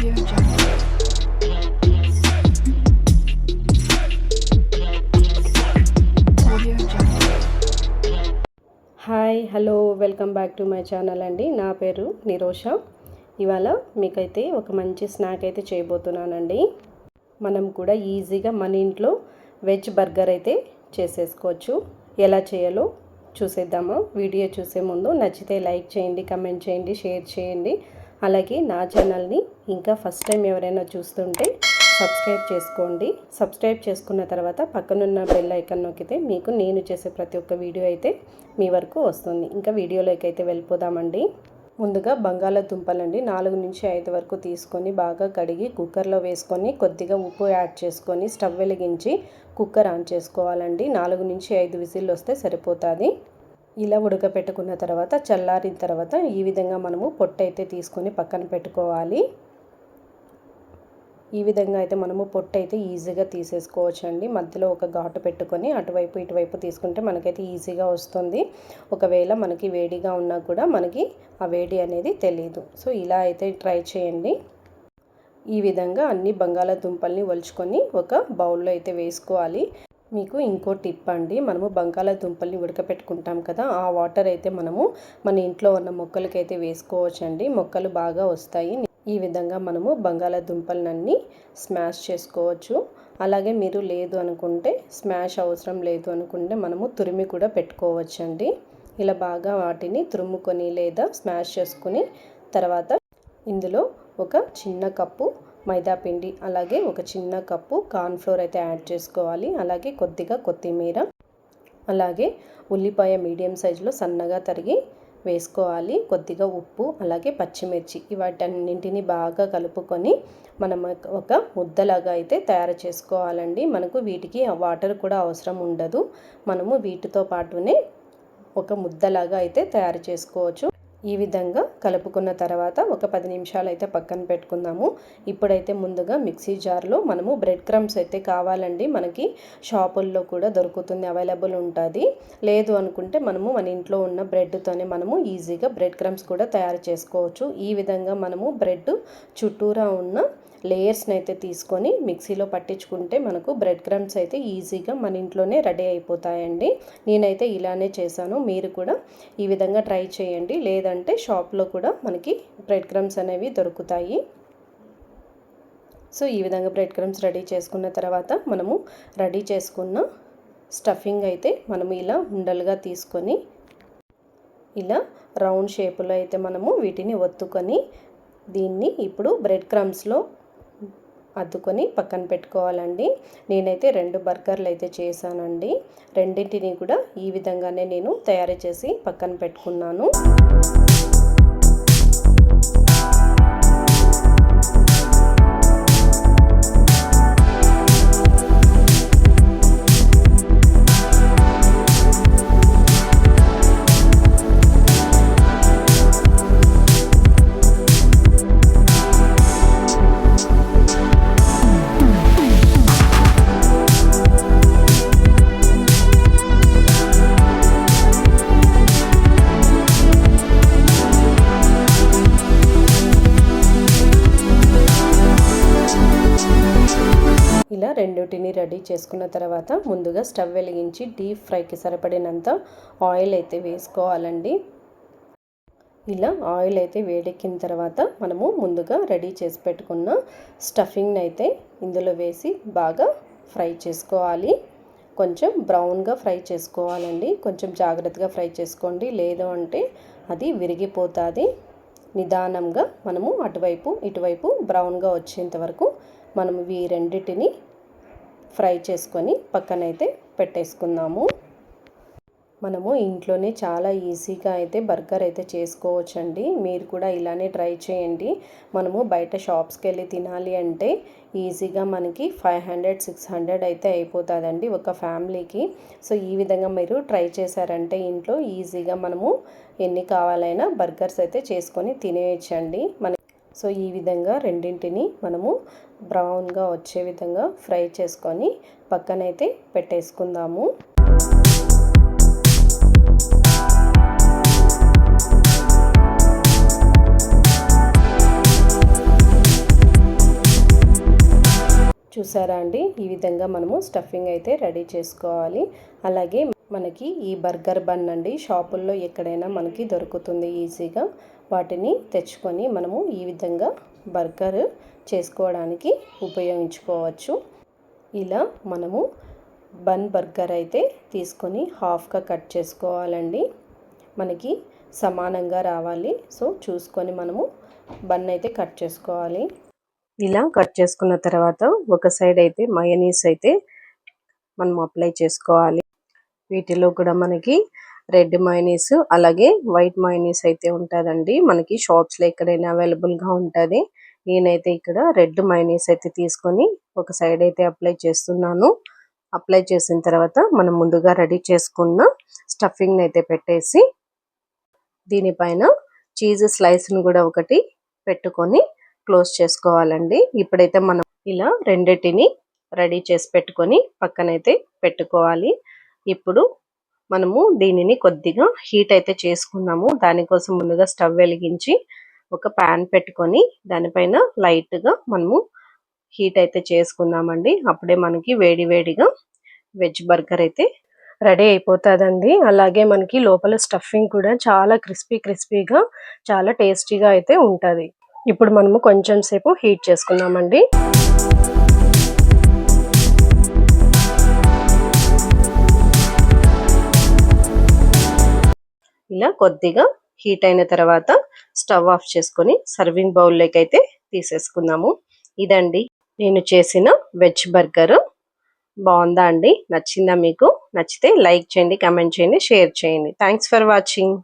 Hi hello welcome back to my channel అండి. నా పేరు నిరోష. ఇవాళ మీకైతే ఒక మంచి స్నాక్ అయితే చేయబోతున్నానండి. మనం కూడా ఈజీగా మన ఇంట్లో వెజ్ బర్గర్ అయితే చేసేసుకోవచ్చు. ఎలా చేయాలో చూసేద్దామా? వీడియో చూసే ముందు నచ్చితే లైక్ చేయండి కమెంట్ చేయండి షేర్ చేయండి. అలాగే నా ఛానల్ని ఇంకా ఫస్ట్ టైం ఎవరైనా చూస్తుంటే సబ్స్క్రైబ్ చేసుకోండి. సబ్స్క్రైబ్ చేసుకున్న తర్వాత పక్కనున్న బెల్ ఐకాన్ నొక్కితే మీకు నేను చేసే ప్రతి ఒక్క వీడియో అయితే మీ వరకు వస్తుంది. ఇంకా వీడియోలోకి అయితే వెళ్ళిపోదామండి. ముందుగా బంగాళాదుంపలండి నాలుగు నుంచి ఐదు వరకు తీసుకొని బాగా కడిగి కుక్కర్లో వేసుకొని కొద్దిగా ఉప్పు యాడ్ చేసుకొని స్టవ్ వెలిగించి కుక్కర్ ఆన్ చేసుకోవాలండి. నాలుగు నుంచి ఐదు విజిల్లు వస్తే సరిపోతుంది. ఇలా ఉడకపెట్టుకున్న తర్వాత చల్లారిన తర్వాత ఈ విధంగా మనము పొట్టు అయితే తీసుకొని పక్కన పెట్టుకోవాలి. ఈ విధంగా అయితే మనము పొట్టు అయితే ఈజీగా తీసేసుకోవచ్చు అండి మధ్యలో ఒక ఘాటు పెట్టుకొని అటువైపు ఇటువైపు తీసుకుంటే మనకైతే ఈజీగా వస్తుంది. ఒకవేళ మనకి వేడిగా ఉన్నా కూడా మనకి ఆ వేడి అనేది తెలియదు సో ఇలా అయితే ట్రై చేయండి. ఈ విధంగా అన్ని బంగాళాదుంపల్ని ఒలుచుకొని ఒక బౌల్లో అయితే వేసుకోవాలి. మీకు ఇంకో టిప్ అండి. మనము బంగాళాదుంపల్ని ఉడకపెట్టుకుంటాం కదా ఆ వాటర్ అయితే మనము మన ఇంట్లో ఉన్న మొక్కలకి అయితే వేసుకోవచ్చండి. మొక్కలు బాగా వస్తాయి. ఈ విధంగా మనము బంగాళాదుంపలన్నీ స్మాష్ చేసుకోవచ్చు. అలాగే మీరు లేదు అనుకుంటే స్మాష్ అవసరం లేదు అనుకుంటే మనము తురిమి కూడా పెట్టుకోవచ్చండి. ఇలా బాగా వాటిని తురుముకొని లేదా స్మాష్ చేసుకుని తర్వాత ఇందులో ఒక చిన్న కప్పు మైదా పిండి అలాగే ఒక చిన్న కప్పు కార్న్ఫ్లోర్ అయితే యాడ్ చేసుకోవాలి. అలాగే కొద్దిగా కొత్తిమీర అలాగే ఉల్లిపాయ మీడియం సైజులో సన్నగా తరిగి వేసుకోవాలి. కొద్దిగా ఉప్పు అలాగే పచ్చిమిర్చి వాటన్నింటిని బాగా కలుపుకొని మనం ఒక ముద్దలాగా అయితే తయారు చేసుకోవాలండి. మనకు వీటికి వాటర్ కూడా అవసరం ఉండదు. మనము వీటితో పాటునే ఒక ముద్దలాగా అయితే తయారు చేసుకోవచ్చు. ఈ విధంగా కలుపుకున్న తర్వాత ఒక పది నిమిషాలు అయితే పక్కన పెట్టుకుందాము. ఇప్పుడైతే ముందుగా మిక్సీ జార్లో మనము బ్రెడ్ క్రమ్స్ అయితే కావాలండి. మనకి షాపుల్లో కూడా దొరుకుతుంది అవైలబుల్ ఉంటుంది. లేదు అనుకుంటే మనము మన ఇంట్లో ఉన్న బ్రెడ్తోనే మనము ఈజీగా బ్రెడ్ క్రమ్స్ కూడా తయారు చేసుకోవచ్చు. ఈ విధంగా మనము బ్రెడ్ చుట్టూరా ఉన్న లేయర్స్ని అయితే తీసుకొని మిక్సీలో పట్టించుకుంటే మనకు బ్రెడ్ క్రమ్స్ అయితే ఈజీగా మన ఇంట్లోనే రెడీ అయిపోతాయండి. నేనైతే ఇలానే చేశాను. మీరు కూడా ఈ విధంగా ట్రై చేయండి. లేదంటే షాప్లో కూడా మనకి బ్రెడ్ క్రమ్స్ అనేవి దొరుకుతాయి. సో ఈ విధంగా బ్రెడ్ క్రమ్స్ రెడీ చేసుకున్న తర్వాత మనము రెడీ చేసుకున్న స్టఫింగ్ అయితే మనము ఇలా ఉండలుగా తీసుకొని ఇలా రౌండ్ షేపులో అయితే మనము వీటిని ఒత్తుకొని దీన్ని ఇప్పుడు బ్రెడ్ క్రమ్స్లో అద్దుకొని పక్కన పెట్టుకోవాలండి. నేనైతే రెండు బర్గర్లు అయితే చేశానండి. రెండింటిని కూడా ఈ విధంగానే నేను తయారు చేసి పక్కన పెట్టుకున్నాను. ఇలా రెండింటిని రెడీ చేసుకున్న తర్వాత ముందుగా స్టవ్ వెలిగించి డీప్ ఫ్రైకి సరిపడినంత ఆయిల్ అయితే వేసుకోవాలండి. ఇలా ఆయిల్ అయితే వేడెక్కిన తర్వాత మనము ముందుగా రెడీ చేసి పెట్టుకున్న స్టఫింగ్ని అయితే ఇందులో వేసి బాగా ఫ్రై చేసుకోవాలి. కొంచెం బ్రౌన్గా ఫ్రై చేసుకోవాలండి. కొంచెం జాగ్రత్తగా ఫ్రై చేసుకోండి. లేదు అంటే అది విరిగిపోతుంది. నిదానంగా మనము అటువైపు ఇటువైపు బ్రౌన్గా వచ్చేంత వరకు మనం ఈ రెండింటిని ఫ్రై చేసుకొని పక్కనైతే పెట్టేసుకుందాము. మనము ఇంట్లోనే చాలా ఈజీగా అయితే బర్గర్ అయితే చేసుకోవచ్చండి. మీరు కూడా ఇలానే ట్రై చేయండి. మనము బయట షాప్స్కి వెళ్ళి తినాలి అంటే ఈజీగా మనకి ఫైవ్ హండ్రెడ్ సిక్స్ హండ్రెడ్ అయితే అయిపోతుందండి ఒక ఫ్యామిలీకి. సో ఈ విధంగా మీరు ట్రై చేశారంటే ఇంట్లో ఈజీగా మనము ఎన్ని కావాలైనా బర్గర్స్ అయితే చేసుకొని తినేయచ్చండి. మన సో ఈ విధంగా రెండింటిని మనము బ్రౌన్గా వచ్చే విధంగా ఫ్రై చేసుకొని పక్కనైతే పెట్టేసుకుందాము. చూసారా అండి? ఈ విధంగా మనము స్టఫింగ్ అయితే రెడీ చేసుకోవాలి. అలాగే మనకి ఈ బర్గర్ బన్ అండి. షాపుల్లో ఎక్కడైనా మనకి దొరుకుతుంది ఈజీగా. వాటిని తెచ్చుకొని మనము ఈ విధంగా బర్గర్ చేసుకోవడానికి ఉపయోగించుకోవచ్చు. ఇలా మనము బన్ బర్గర్ అయితే తీసుకొని హాఫ్గా కట్ చేసుకోవాలండి. మనకి సమానంగా రావాలి. సో చూసుకొని మనము బన్ అయితే కట్ చేసుకోవాలి. ఇలా కట్ చేసుకున్న తర్వాత ఒక సైడ్ అయితే మయనీస్ అయితే మనం అప్లై చేసుకోవాలి. వీటిలో కూడా మనకి రెడ్ మైనీస్ అలాగే వైట్ మైనీస్ అయితే ఉంటుందండి. మనకి షాప్స్లో ఎక్కడైనా అవైలబుల్గా ఉంటుంది. నేనైతే ఇక్కడ రెడ్ మైనీస్ అయితే తీసుకొని ఒక సైడ్ అయితే అప్లై చేస్తున్నాను. అప్లై చేసిన తర్వాత మనం ముందుగా రెడీ చేసుకున్న స్టఫింగ్ అయితే పెట్టేసి దీనిపైన చీజ్ స్లైస్ని కూడా ఒకటి పెట్టుకొని క్లోజ్ చేసుకోవాలండి. ఇప్పుడైతే మనం ఇలా రెండిటిని రెడీ చేసి పెట్టుకొని పక్కనైతే పెట్టుకోవాలి. ఇప్పుడు మనము దీనిని కొద్దిగా హీట్ అయితే చేసుకున్నాము దానికోసం ముందుగా స్టవ్ వెలిగించి ఒక ప్యాన్ పెట్టుకొని దానిపైన లైట్గా మనము హీట్ అయితే చేసుకుందామండి. అప్పుడే మనకి వేడి వేడిగా వెజ్ బర్గర్ అయితే రెడీ అయిపోతుందండి. అలాగే మనకి లోపల స్టఫింగ్ కూడా చాలా క్రిస్పీ క్రిస్పీగా చాలా టేస్టీగా అయితే ఉంటుంది. ఇప్పుడు మనము కొంచెం సేపు హీట్ చేసుకుందామండి. ఇలా కొద్దిగా హీట్ అయిన తర్వాత స్టవ్ ఆఫ్ చేసుకొని సర్వింగ్ బౌల్లోకి అయితే తీసేసుకుందాము. ఇదండి నేను చేసిన వెజ్ బర్గర్. బాగుందా అండి? నచ్చిందా మీకు? నచ్చితే లైక్ చేయండి కమెంట్ చేయండి షేర్ చేయండి. Thanks for watching.